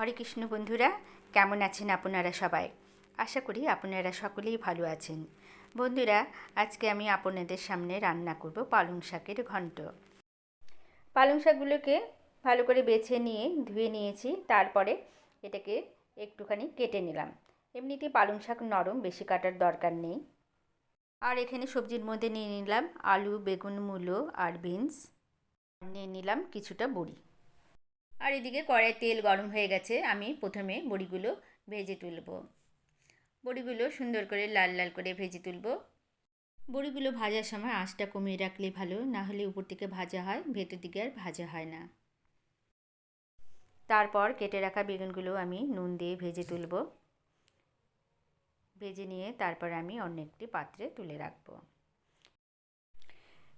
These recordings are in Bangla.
হরে কৃষ্ণ বন্ধুরা, কেমন আছেন আপনারা সবাই? আশা করি আপনারা সকলেই ভালো আছেন। বন্ধুরা, আজকে আমি আপনাদের সামনে রান্না করব পালং শাকের ঘন্ট। পালং শাকগুলোকে ভালো করে বেছে নিয়ে ধুয়ে নিয়েছি, তারপরে এটাকে একটুখানি কেটে নিলাম। এমনিতে পালং শাক নরম, বেশি কাটার দরকার নেই। আর এখানে সবজির মধ্যে নিয়ে নিলাম আলু, বেগুন, মূলো আর বিনস। নিয়ে নিলাম কিছুটা বড়ি। আর এদিকে কড়াই তেল গরম হয়ে গেছে, আমি প্রথমে বড়িগুলো ভেজে তুলব। বড়িগুলো সুন্দর করে লাল লাল করে ভেজে তুলব। বড়িগুলো ভাজার সময় আঁচটা কমিয়ে রাখলে ভালো, না হলে উপর থেকে ভাজা হয়, ভেতর দিকে আর ভাজা হয় না। তারপর কেটে রাখা বেগুনগুলো আমি নুন দিয়ে ভেজে তুলব। ভেজে নিয়ে তারপর আমি অন্য একটি পাত্রে তুলে রাখব।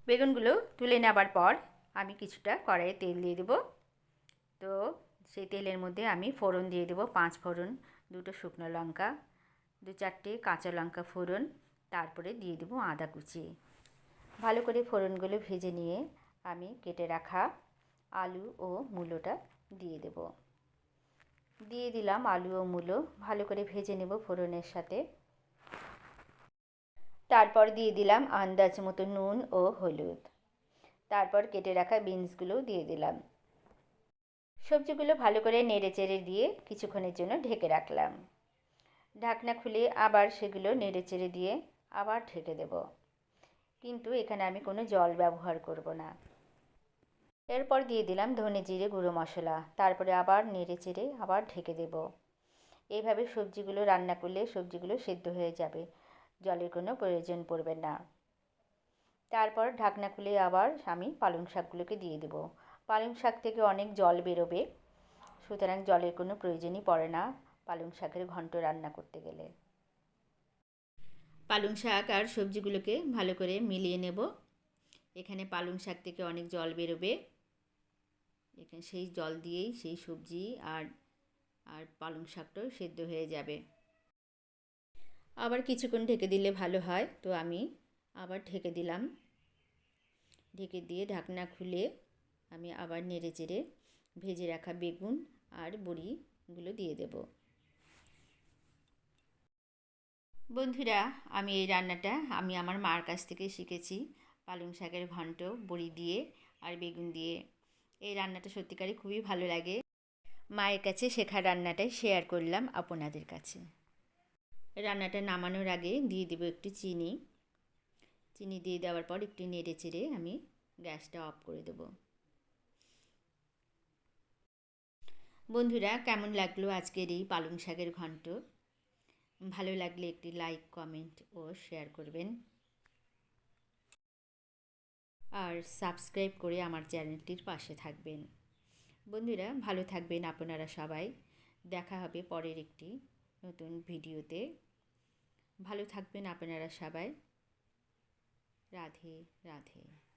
বেগুনগুলো তুলে নেবার পর আমি কিছুটা কড়াইয়ে তেল দিয়ে দেবো। তো সেই তেলের মধ্যে আমি ফোড়ন দিয়ে দেবো, পাঁচ ফোড়ন, দুটো শুকনো লঙ্কা, দু চারটে কাঁচা লঙ্কা ফোড়ন, তারপরে দিয়ে দেবো আদা কুচি। ভালো করে ফোড়নগুলো ভেজে নিয়ে আমি কেটে রাখা আলু ও মূলোটা দিয়ে দেব। দিয়ে দিলাম আলু ও মূলো, ভালো করে ভেজে নেব ফোড়নের সাথে। তারপর দিয়ে দিলাম আন্দাজ মতো নুন ও হলুদ। তারপর কেটে রাখা বিনসগুলোও দিয়ে দিলাম। সবজিগুলো ভালো করে নেড়ে চেড়ে দিয়ে কিছুক্ষণের জন্য ঢেকে রাখলাম। ঢাকনা খুলে আবার সেগুলো নেড়ে চেড়ে দিয়ে আবার ঢেকে দেব। কিন্তু এখানে আমি কোনো জল ব্যবহার করব না। এরপর দিয়ে দিলাম ধনে জিরে গুঁড়ো মশলা। তারপরে আবার নেড়ে চেড়ে আবার ঢেকে দেব। এইভাবে সবজিগুলো রান্না করলে সবজিগুলো সেদ্ধ হয়ে যাবে। জলের কোনো প্রয়োজন পড়বে না। তারপর ঢাকনা খুলে আবার আমি পালং শাকগুলোকে দিয়ে দেবো। পালং শাক থেকে অনেক জল বেরোবে, সুতরাং জলের কোনো প্রয়োজনই পড়ে না পালং শাকের ঘন্ট রান্না করতে গেলে। পালং শাক আর সবজিগুলোকে ভালো করে মিলিয়ে নেব। এখানে পালং শাক থেকে অনেক জল বেরোবে। এখানে সেই জল দিয়েই সেই সবজি আর আর পালং শাকটাও সেদ্ধ হয়ে যাবে। আবার কিছুক্ষণ ঢেকে দিলে ভালো হয়, তো আমি আবার ঢেকে দিলাম। ঢেকে দিয়ে ঢাকনা খুলে আমি আবার নেড়ে চেড়ে ভেজে রাখা বেগুন আর বড়িগুলো দিয়ে দেব। বন্ধুরা, আমি এই রান্নাটা আমি আমার মার কাছ থেকে শিখেছি। পালং শাকের ঘন্ট, বড়ি দিয়ে আর বেগুন দিয়ে। এই রান্নাটা সত্যিকারই খুবই ভালো লাগে। মায়ের কাছে শেখা রান্নাটাই শেয়ার করলাম আপনাদের কাছে। রান্নাটা নামানোর আগে দিয়ে দেবো একটু চিনি। চিনি দিয়ে দেওয়ার পর একটু নেড়ে চেড়ে আমি গ্যাসটা অফ করে দেবো। বন্ধুরা, কেমন লাগল আজকের এই পালং শাকের ঘন্ট? ভালো লাগলে একটি লাইক কমেন্ট ও শেয়ার করবেন। আর সাবস্ক্রাইব করে আমার চ্যানেলটির পাশে থাকবেন। বন্ধুরা, ভালো থাকবেন আপনারা সবাই। দেখা হবে পরের একটি নতুন ভিডিওতে। ভালো থাকবেন আপনারা সবাই। রাধে রাধে।